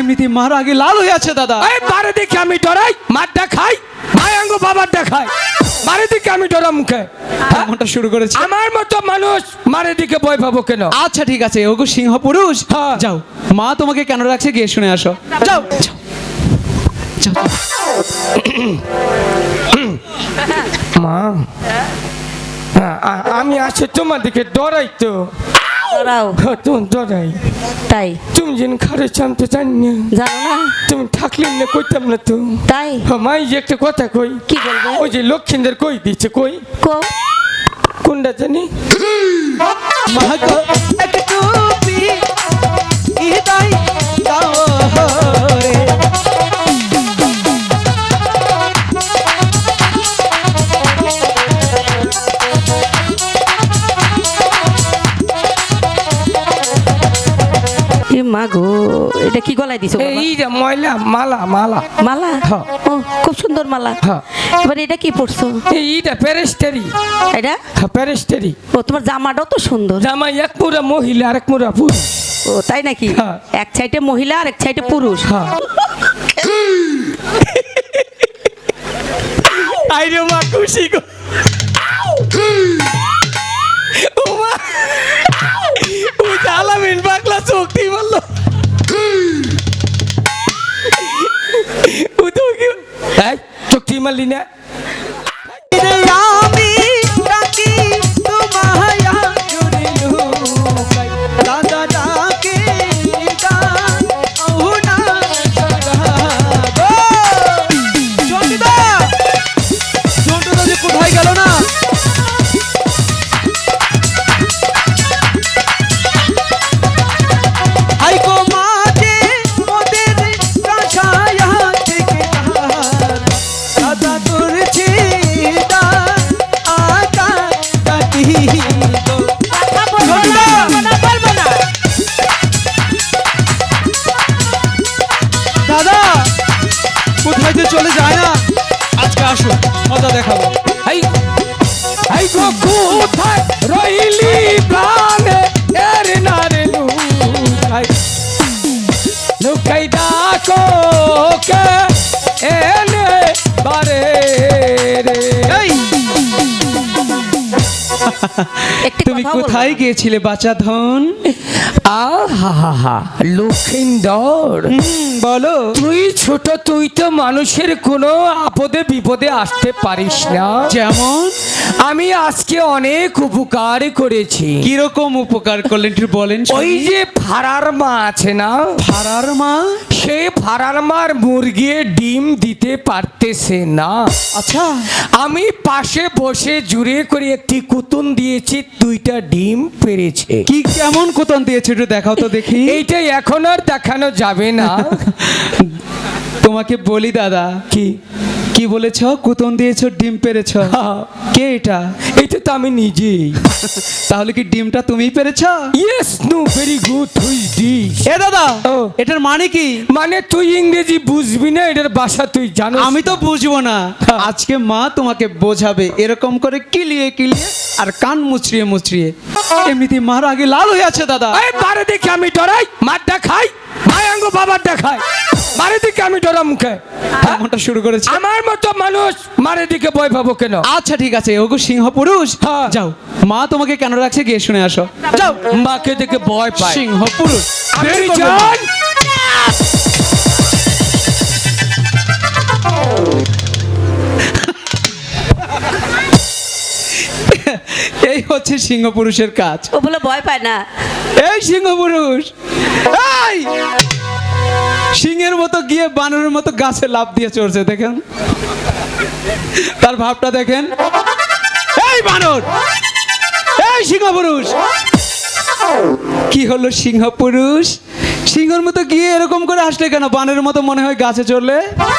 এমনিতে মার আগে লাল হয়ে আছে দাদা। এই বারে দিকে আমি ডরাই মারটা খাই মায়াঙ্গ বাবার খাই বারে দিকে আমি ডরা মুখে। হ্যাঁ? এমনটা শুরু করেছে। আমার মতো মানুষ মারে দিকে ভয় পাবো কেন? আচ্ছা ঠিক আছে ওগো সিংহ পুরুষ। হ্যাঁ। যাও। মা তোমাকে কেন রাখছে গিয়ে শুনে আসো। যাও। মা হ্যাঁ, আমি আছে তোমার দিকে ডরাই তো। দাঁড়াও। তোমার দাঁড়াই তাই। তুমি যেন খারে চামতে চান না। জানো না? তুমি থাকলে না কইতাম না তো। তাই? হ্যাঁ, মাই যে একটা কথা কই। কি বলব? ওই যে লক্ষ্মীদের কই দিচ্ছে কই? কো? কোনটা জানি? মা গো পি টুপি। ইদাই এটা দিছো এই যে ময়লা মালা মালা মালা হ্যাঁ। খুব সুন্দর মালা হ্যাঁ। এবার এটা কি পড়ছো এইটা প্যারেস্টারি এটা হ্যাঁ প্যারেস্টারি ও তোমার জামাটাও তো সুন্দর জামাই এক মুরা মহিলা আর এক মুরা পুরুষ ও তাই নাকি হ্যাঁ। এক সাইডে মহিলা আর এক সাইডে পুরুষ হ্যাঁ আইরে মা খুশি গো ও মা ও জালামিন পাগলা চোখটি বলল চোখটি মারলি না চলে যায় না। আজকে আসো মজা দেখাবো। এই এই গো কোথায় রইলি প্রাণে? এর নারে লুকাই। লুকাই ডাকো কে এনে বারে রে। তুমি কোথায় গিয়েছিলে বাচ্চা ধন? আহা লক্ষিন্দর। বলো। তুই ছোট তুই তো মানুষের কোনো আপদে বিপদে আসতে পারিস না। যেমন? আমি আজকে অনেক উপকার করেছি। কীরকম উপকার করলেন একটু বলেন ওই যে ফারার মা আছে না? ফারার মা? সে ফারার মার মুরগি ডিম দিতে পারতেছে না। আচ্ছা। আমি পাশে বসে জুড়ে করে একটি কুতুন দিয়েছি দুইটা ডিম পেরেছে। কি কেমন কোতন দিয়েছে একটু দেখাও তো দেখি। এইটাই এখন আর দেখানো যাবে না। তোমাকে বলি দাদা। কি? কি বলেছ? কুতন দিয়েছ ডিম পেরেছ। হ্যাঁ। কে এটা? এইটা তো আমি নিজেই। তাহলে কি ডিমটা তুমিই পেরেছ? Yes no very good who this. এ দাদা। এটার মানে কি? মানে তুই ইংরেজি বুঝবি না এটার ভাষা তুই জানো আমি তো বুঝব না। আজকে মা তোমাকে বোঝাবে এরকম করে কিলিয়ে কিলিয়ে আর কান মুচড়িয়ে মুচড়িয়ে। এমনিতে মার আগে লাল হয়ে আছে দাদা। এই বারে দিকে আমি ডরাই মারটা খাই মায়াঙ্গ বাবারটা খাই বারে দিকে আমি ডরা মুখে? এমনটা শুরু করেছে। আমার মতো মানুষ মারে দিকে ভয় পাবো কেন? আচ্ছা ঠিক আছে ওগো সিংহ পুরুষ। হ্যাঁ। যাও। মা তোমাকে কেন রাখছে গিয়ে শুনে আসো। যাও। মাকে দেখে ভয় পায়। সিংহ পুরুষ। বের জান এই হচ্ছে সিংহ পুরুষের কাজ। ও বলে ভয় পায় না। এই সিংহ পুরুষ। এই! সিংহের মতো গিয়ে বানরের মতো গাছে লাভ দিয়ে চড়ছে দেখেন? তার ভাবটা দেখেন। এই বানর এই সিংহ পুরুষ কি হলো সিংহ পুরুষ সিংহর মতো গিয়ে এরকম করে আসলে কেন? বানের মতো মনে হয় গাছে চড়লে।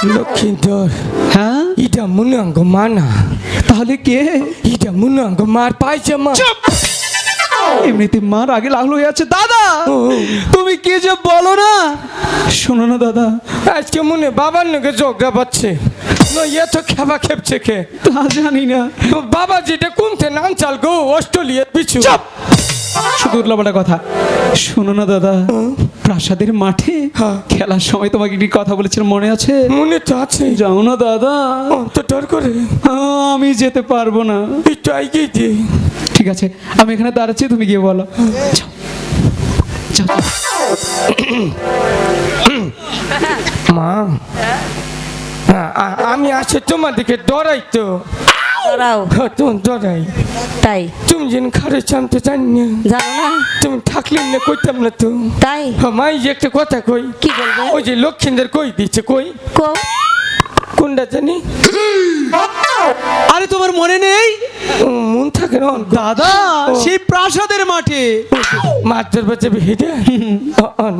লক্ষ্মীধর হ্যাঁ? এটা মুনাঙ্গ মানা। তাহলে কে? এটা মুনাঙ্গ মার পাইছে চুপ! এমনিতে মা রাগে লাগল হয়ে আছে। দাদা তুমি কি যে বলো না? শোনো না দাদা। আজকে মনে বাবার নাকি ঝগড়া পাচ্ছে। ইয়ে তো খেবা খেপছে খে তা জানি না। বাবা যেটা কোনতে নাম চাল গো অস্ট্রেলিয়ার পিছু। শুধু উল্লাপাটা কথা। শোনো না দাদা। প্রাসাদের মাঠে হ্যাঁ। খেলার সময় তোমাকে একটি কথা বলেছিলাম মনে আছে? মনে তো আছে। যাও না দাদা। অন্ত ডর করে। আমি যেতে পারব না। একটু এগিয়ে দি ঠিক আছে আমি এখানে দাঁড়াচ্ছি তুমি গিয়ে বলো। মা আমি আসে তোমার দিকে ডরাই তো। দাঁড়াও তোমার ডরাই তাই। তুমি যেন খারে চামতে তো জানি না। জানো না। তুমি থাকলে না কইতাম না তো। তাই। হ্যাঁ, মাই যে একটা কথা কই। কি বলব? ওই যে লক্ষ্মীদের কই দিচ্ছে কই? কো। কোনটা জানি? আরে তোমার মনে নেই? মন থাকে না। দাদা সেই প্রাসাদের মাঠে। মাছের বাচ্চা হেঁটে।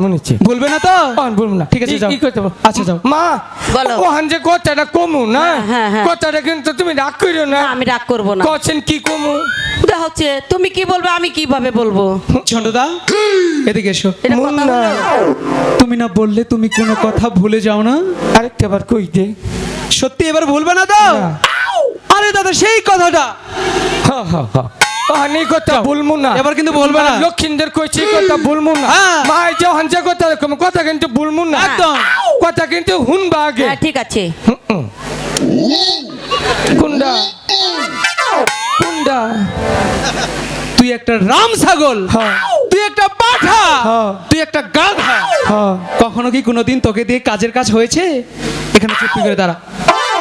মনে হচ্ছে। বলবে না তো? বলব না। ঠিক আছে, যাও। ই করতে আচ্ছা, যাও। মা বলো। ওখান যে কথাটা কমু না? হ্যাঁ, হ্যাঁ, হ্যাঁ। কথাটা কিন্তু তুমি রাগ করিও না। আমি রাগ করব না। কছেন কি কমু? ওটা হচ্ছে তুমি কি বলবে আমি কীভাবে বলব? ঝন্ডদা এদিকে এসো। মন তুমি না বললে তুমি কোনো কথা ভুলে যাও না? আরেকটা বার কই দে। সত্যি এবার ভুলবে না তো? না। আরে দাদা সেই কথাটা। হা হা হা। ওখান এই কথা বলব না। এবার কিন্তু বলবে না। লক্ষ্মীদের কইছি কথা বলব না। মা যে ওখান কথা এরকম কথা কিন্তু বলব না। একদম। কথা কিন্তু হুনবা আগে। ঠিক আছে। কোনটা কোনটা তুই একটা রাম ছাগল। তুই একটা পাঠা। তুই একটা গাধা। কখনো কি কোনোদিন তোকে দিয়ে কাজের কাজ হয়েছে? এখানে চুপি করে দাঁড়া।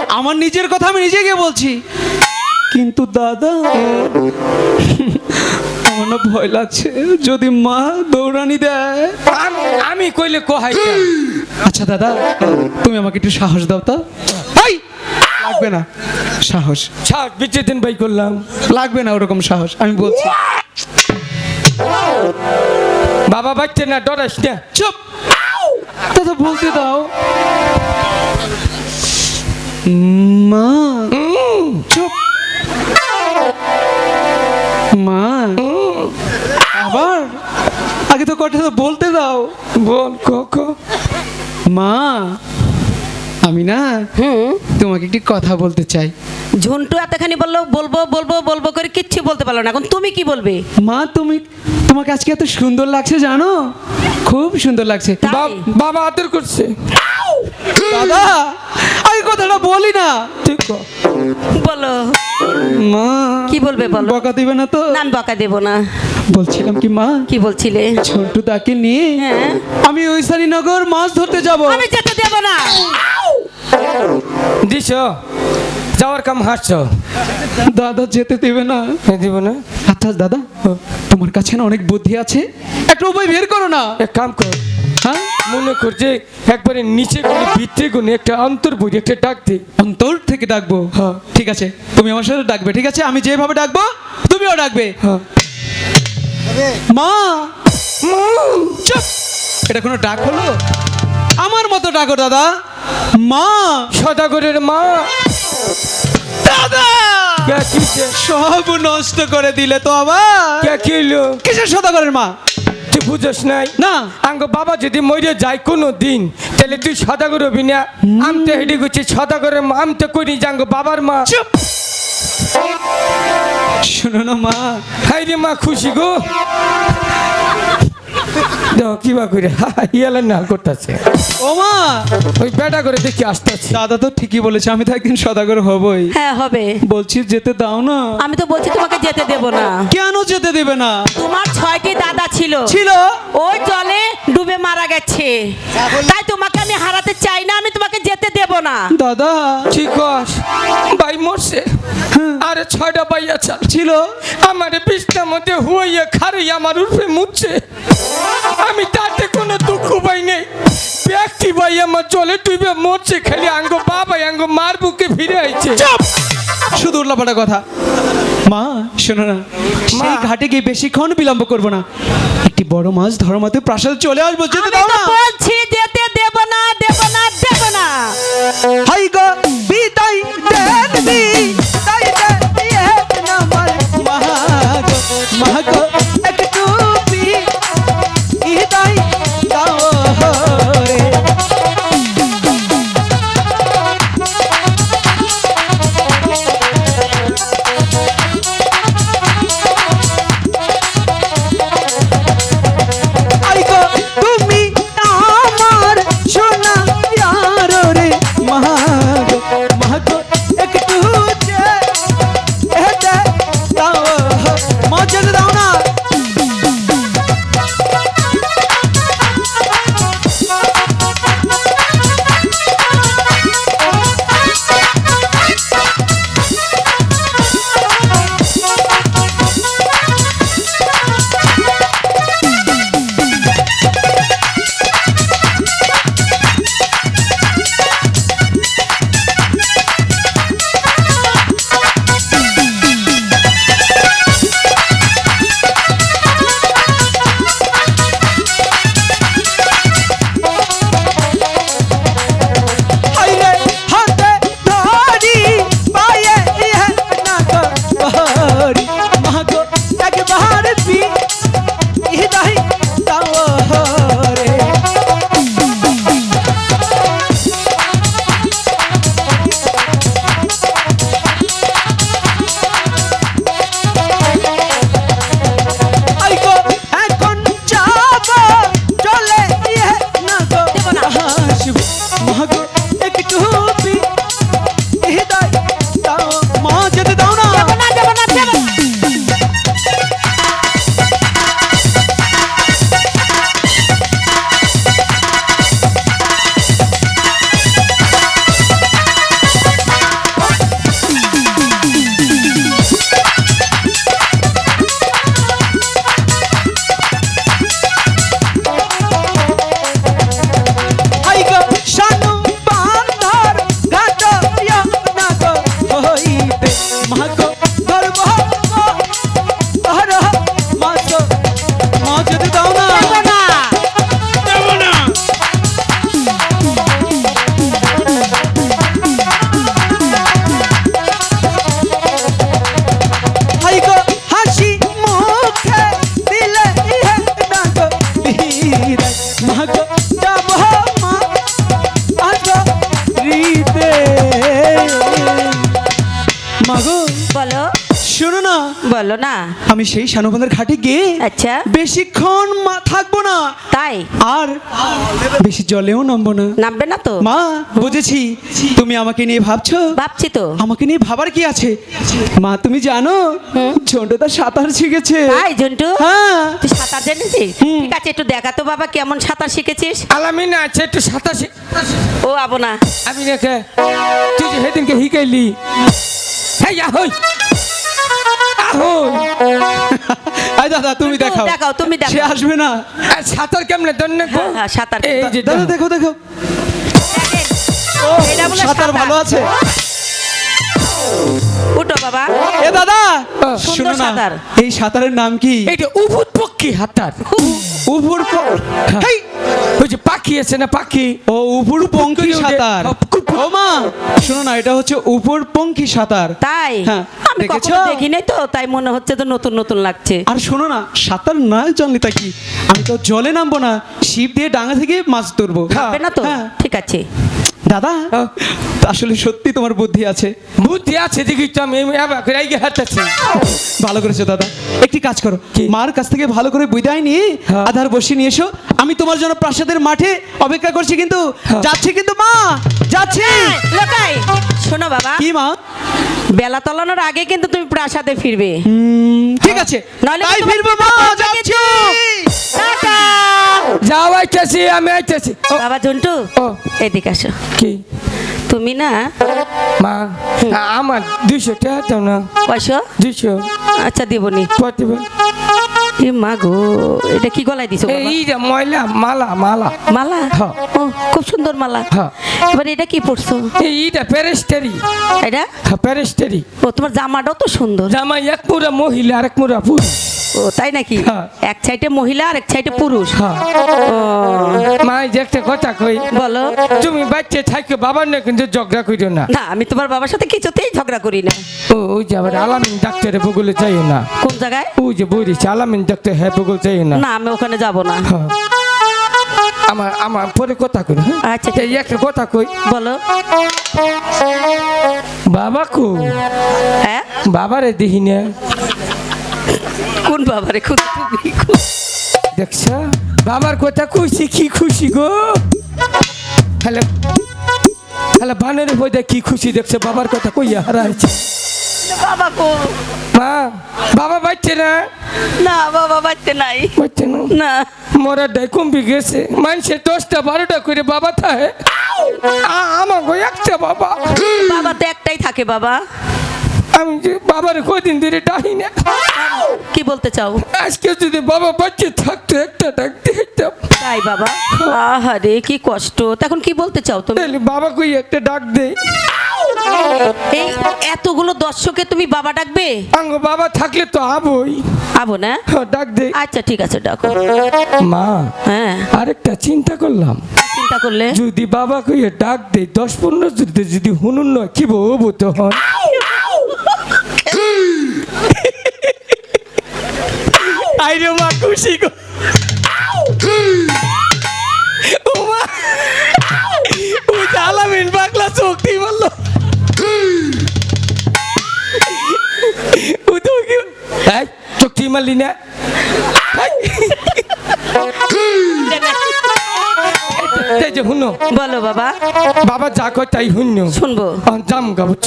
আমার নিজের কথা আমি নিজে গিয়ে বলছি। কিন্তু দাদা আমার না ভয় লাগছে। যদি মা দৌড়ানি দেয়। আমি কইলে কহাই আচ্ছা দাদা তুমি আমাকে একটু সাহস দাও তো। লাগবে না। সাহস। ছাড় বিচে দিন বাই করলাম। লাগবে না ওরকম সাহস আমি বলছি। বাবা বাচ্চা না ডরাস না। চুপ! দাদা বলতে দাও। মা। চুপ মা। আবার? আগে তো কথা বলতে দাও। বল কোকো মা আমি না তোমাকে একটি কথা বলতে চাই। ঝন্টু এতখানি বলল বলব বলব বলব করে কিচ্ছু বলতে পারল না। এখন তুমি কি বলবে? মা তুমি তোমাকে আজকে এত সুন্দর লাগছে জানো? খুব সুন্দর লাগছে? বাবা আদর করছে। দাদা কথাটা বলি না। ঠিক বলো। মা। কি বলবে বলো? বকা দিবে না তো? না বকা দেবো না। বলছিলাম কি মা? কি বলছিলে? ছোট্টু তাকে নিয়ে হ্যাঁ। আমি ঐশানীনগর মাছ ধরতে যাব। আমি যেতে দেবো না। দিছ যাওয়ার কাম হাসছ দাদা যেতে দেবে না। দিব না? আচ্ছা দাদা তোমার কাছে না অনেক বুদ্ধি আছে? একটা উপায় বের করো না। এক কাম কর। মনে কর যে একবারে নিচে গুনে ভিতরে গুনে একটা অন্তর বুঝে একটা ডাক দে। অন্তর থেকে ডাকবো? হ্যাঁ। ঠিক আছে তুমি আমার সাথে ডাকবে ঠিক আছে? আমি যেভাবে ডাকবো তুমিও ডাকবে। হ্যাঁ। মা! চুপ! এটা কোনো ডাক হলো? আমার মতো ডাকো দাদা। মা! সদাগরের মা! দাদা! সব নষ্ট করে দিলে তো আবার। কিসের সদাগরের মা? বুঝস নাই? না। আঙ্গ বাবা যদি মরে যায় কোনো দিন তাহলে তুই সদাগর হবি না। আমতে হেডি হেঁটে গেছি সদাগরের মা আমি তো করি যাঙ্গ বাবার মা। চুপ। শোনো না মা। হাই রে মা খুশি গো। দেখো কি বা করে? ইয়ালে না করতেছে। ও মা ওই বেটা করে দেখি আসতেছে। দাদা তো ঠিকই বলেছে আমি তো একদিন সদাগর হবই। হ্যাঁ হবে। বলছি যেতে দাও না। আমি তো বলছি তোমাকে যেতে দেবো না। কেন যেতে দেবে না? তোমার ছয়টি দাদা ছিল। ছিল? ওই জলে ডুবে মারা গেছে। তাই তোমাকে আমি হারাতে চাই না আমি তোমাকে যেতে দেব না। দাদা। ঠিক ভাই মরছে। আরে ছয়টা বাইয়া চাল। ছিল? আমার বিছনার মধ্যে হুইয়ে খারই আমার উপরে মুচ্ছে আমি তাতে কোনো দুঃখ পাই নেই। ব্যক্তি ভাই আমার জলে ডুবে মরছে খালি আঙ্গ বাবা আঙ্গ মার বুকে ফিরে আইছে। চুপ! শুধু উল্লাপাটা কথা। মা শোনো না সেই। ঘাটে গিয়ে বেশিক্ষণ বিলম্ব করব না। একটি বড় মাছ ধর্মাতে প্রাসাদে চলে আসব যেতে দাও না। বলছি যেতে দেব না দেব না দেব না। হাই গো বিদায় দেবি তাই দেবি আমি সেই শানুবন্ধের ঘাটে গিয়ে আচ্ছা। বেশিক্ষণ মা থাকব না। তাই? আর বেশি জলেও নামবো না। নামবে না তো? মা বুঝেছি। তুমি আমাকে নিয়ে ভাবছ? ভাবছি তো। আমাকে নিয়ে ভাবার কি আছে? মা তুমি জানো হুম। ছোটটা সাঁতার শিখেছে। তাই জন্টু হ্যাঁ। তুই সাঁতার জানিস হুম। ঠিক আছে একটু দেখা তো বাবা কেমন সাঁতার শিখেছিস? আলামিন আছে একটু সাতাশে ও আবো না আমি রেখে তুই যে সেদিনকে হিকাইলি হ্যাঁ আহই। আই দাদা তুমি দেখাও। দেখাও, তুমি দেখাও। সে আসবে না। সাঁতার কেমনে দন্য হ্যাঁ, হ্যাঁ, সাঁতার এই যে দাদা দেখো দেখো। সাঁতার ভালো আছে। উঠো বাবা। এ দাদা শোনো না। এই সাঁতারের নাম কি? এইটা উভুত পক্ষী হাতার উপুর প- হেই! ওই যে পাখি আছে না পাখি? ও উপর পঙ্খী উঠে- সাঁতার। ও মা শোনো না এটা হচ্ছে উপর পঙ্খী সাঁতার। তাই? হ্যাঁ, আমি দেখেছ? কখনো দেখি নাই তো তাই মনে হচ্ছে তো নতুন নতুন লাগছে। আর শোনো না সাঁতার না জানলে তা কি? আমি তো জলে নামবো না শিপ দিয়ে ডাঙা থেকে মাছ ধরবো। হবে না তো? হ্যাঁ। ঠিক আছে। দাদা হ্যাঁ। আসলে সত্যি তোমার বুদ্ধি আছে। বুদ্ধি আছে দেখি তো আমি এবার আগে ভালো করেছ দাদা। একটি কাজ করো। মার কাছ থেকে ভালো করে বিদায় নিয়ে হ্যাঁ। আধার বসিয়ে নিয়ে এসো। আমি তোমার জন্য প্রাসাদের মাঠে অপেক্ষা করছি কিন্তু হ্যাঁ। যাচ্ছি কিন্তু মা যাচ্ছি। লোকাই। শোনো বাবা কি মা? বেলা তলানোর আগে কিন্তু তুমি প্রাসাদে ফিরবে। হুম, ঠিক আছে। নাহলে তাই ফিরবো মা যাচ্ছি। টাটা। যাও আইতেছি আমি আইতেছি। ও, বাবা জন্টু ও। এদিকে আসো। কি? তুমি না? মা আমার দুইশো টাকা দাও না। পয়সা দুইশো। আচ্ছা দিবনি প্রতিবার এ মা গো এটা কি গলায় দিছো? এই যে ময়লা মালা মালা। মালা? হ্যাঁ। ও খুব সুন্দর মালা। হ্যাঁ। এবার এটা কি পড়ছো এইটা প্যারেস্টারি। এটা? হ্যাঁ প্যারেস্টারি। ও তোমার জামাটাও তো সুন্দর। জামা এক মুরা মহিলা আর এক মুরা পুরুষ। ও তাই নাকি? হ্যাঁ। এক সাইডে মহিলা আর এক সাইডে পুরুষ? হ্যাঁ। মা যে একটা কথা কই বলো। তুমি বাচ্চা থাকো বাবার না কিন্তু ঝগড়া করিও না। না আমি তোমার বাবার সাথে কিছুতেই ঝগড়া করি না। ও ওই যে আবার আলামিন ডাক্তারে বগুলে যাইও না। কোন জায়গায়? ওই যে বইরিছে আলামিন ডাক্তার হ্যাঁ বগুল যাইও না। না আমি ওখানে যাব না। হ্যাঁ। আমার আমার পরে কথা কই? আচ্ছা। একটা কথা কই। বলো। বাবা কো হ্যাঁ? বাবারে দিহি না কোন বাবারে তুমি খুব দেখছ? বাবার কথা কইছি কি খুশি গো? হ্যালো হ্যালো বানের হয়ে কি খুশি দেখছে? বাবার কথা কইয়া হারাইছে। বাবা কো? মা বাবা বাচ্চে না? না বাবা বাচ্চা নাই। বাচ্চে না? না। মোরা গেছে। মানুষের দশটা বারোটা করে বাবা থাকে। আমার গো একটা বাবা। বাবা তো একটাই থাকে বাবা। আমি যে বাবার কদিন ধরে ডাহি না। কি বলতে চাও? আজকে যদি বাবা বাচ্চা থাকতো একটা ডাক দিতাম। তাই বাবা? আহারে কি কষ্ট। তখন কি বলতে চাও তুমি? তাহলে বাবা কই একটা ডাক দে এই এতগুলো দর্শকে তুমি বাবা ডাকবে? আঙ্গ বাবা থাকলে তো আবই। আবো না? হ্যাঁ, ডাক দে আচ্ছা ঠিক আছে ডাকো। মা হ্যাঁ। আরেকটা চিন্তা করলাম। চিন্তা করলে? যদি বাবা কইয়ে ডাক দে দশ পনেরো যদি যদি হুনুন নয় কি বলব তখন? আইরে মা খুশি গো ও মা ও পাগলা শক্তি বলল শক্তি মারলি না হুনো বলো বাবা বাবা যা কয় তাই হুন্য শুনব জাম গা বুঝছ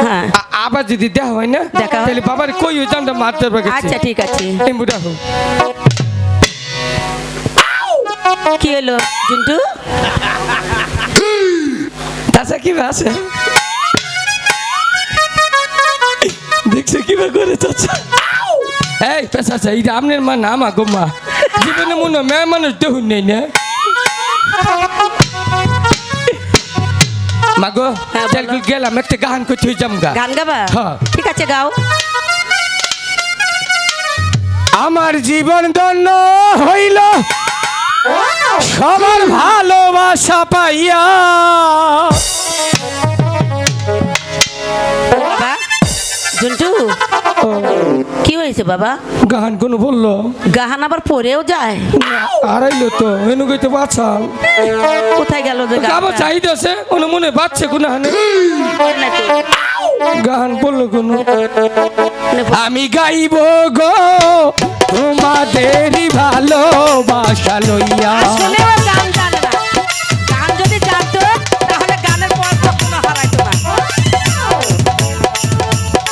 হ্যাঁ আবার যদি দেখা হয় না দেখা। তাহলে বাবার কই ওই জামটা মারতে পারবে আচ্ছা ঠিক আছে। এই মুড়া হোক। কি হলো জুন্টু? চাচা কি আছে? দেখছ কি করে চাচা? এই পেশা চাই আপনার মা না গো মা। জীবনে মনে মেয়ে মানুষ দেখুন নেই না। মা চল হ্যাঁ, গেলাম একটা গান করতে হয়ে যাম গা। গান গাবা? হ্যাঁ। ঠিক আছে গাও। আমার জীবন ধন্য হইল। সবার ভালোবাসা পাইয়া। জুন্টু। কি হয়েছে বাবা? গান কোন বলল? গাহান আবার পরেও যায়। আড়াইলো তো এনু গইতে বাঁচাও কোথায় গেল যে গাবো মনে বাচ্চে কোনো হানে। গান বলল কোনো। আমি গাইব গো তোমাদেরই ভালোবাসা লইয়া।